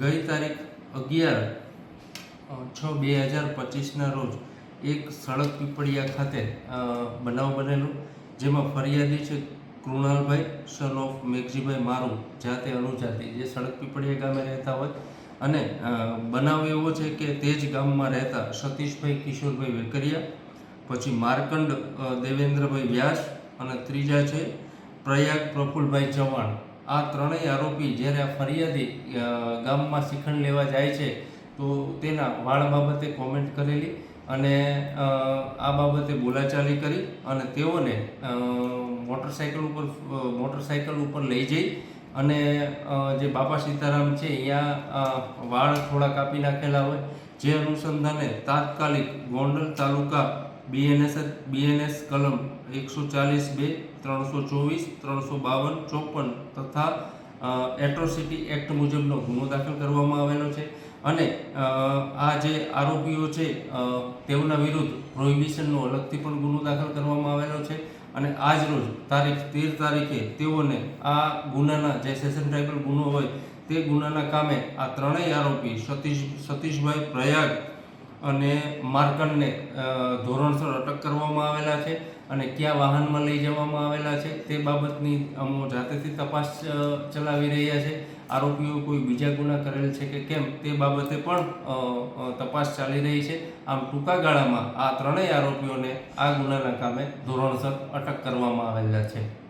ગઈ તારીખ અગિયાર છ બે હજાર પચીસના રોજ એક સડક પીપળિયા ખાતે બનાવ બનેલો, જેમાં ફરિયાદી છે કૃણાલભાઈ સન ઓફ મેઘજીભાઈ મારું, જાતે અનુજાતિ, જે સડક પીપળિયા ગામે રહેતા હોય. અને બનાવ એવો છે કે તે જ ગામમાં રહેતા સતીશભાઈ કિશોરભાઈ વેકરિયા, પછી માર્કંડ દેવેન્દ્રભાઈ વ્યાસ અને ત્રીજા છે પ્રયાગ પ્રફુલભાઈ ચૌહાણ. આ ત્રણેય આરોપી જ્યારે આ ફરિયાદી ગામમાં શિખંડ લેવા જાય છે, તો તેના વાળ બાબતે કોમેન્ટ કરેલી અને આ બાબતે બોલાચાલી કરી અને તેઓને મોટરસાયકલ ઉપર મોટરસાઇકલ ઉપર લઈ જઈ અને જે બાપા સીતારામ છે, અહીંયા વાળ થોડા કાપી નાખેલા હોય. જે અનુસંધાને તાત્કાલિક ગોંડલ તાલુકા બીએનએસ બીએનએસ કલમ એકસો ચાલીસ બે, ત્રણસો ચોવીસ, ત્રણસો બાવન, ચોપન તથા એટ્રોસિટી એક્ટ મુજબનો ગુનો દાખલ કરવામાં આવેલો છે. અને આ જે આરોપીઓ છે તેઓના વિરુદ્ધ પ્રોહિબિશનનો અલગથી પણ ગુનો દાખલ કરવામાં આવેલો છે. અને આજ રોજ તારીખ તેર તારીખે તેઓને આ ગુનાના જે સેશન ટ્રાઇબલ ગુનો હોય તે ગુનાના કામે આ ત્રણેય આરોપી સતીશ સતીશભાઈ પ્રયાગ અને માર્કડને ધોરણસર અટક કરવામાં આવેલા છે અને કયા વાહનમાં લઈ જવામાં આવેલા છે તે બાબતની અમો જાતેથી તપાસ ચલાવી રહ્યા છે. આરોપીઓ કોઈ બીજા ગુના કરેલ છે કે કેમ તે બાબતે પણ તપાસ ચાલી રહી છે. આમ ટૂંકા ગાળામાં આ ત્રણેય આરોપીઓને આ ગુનાના કામે ધોરણસર અટક કરવામાં આવેલા છે.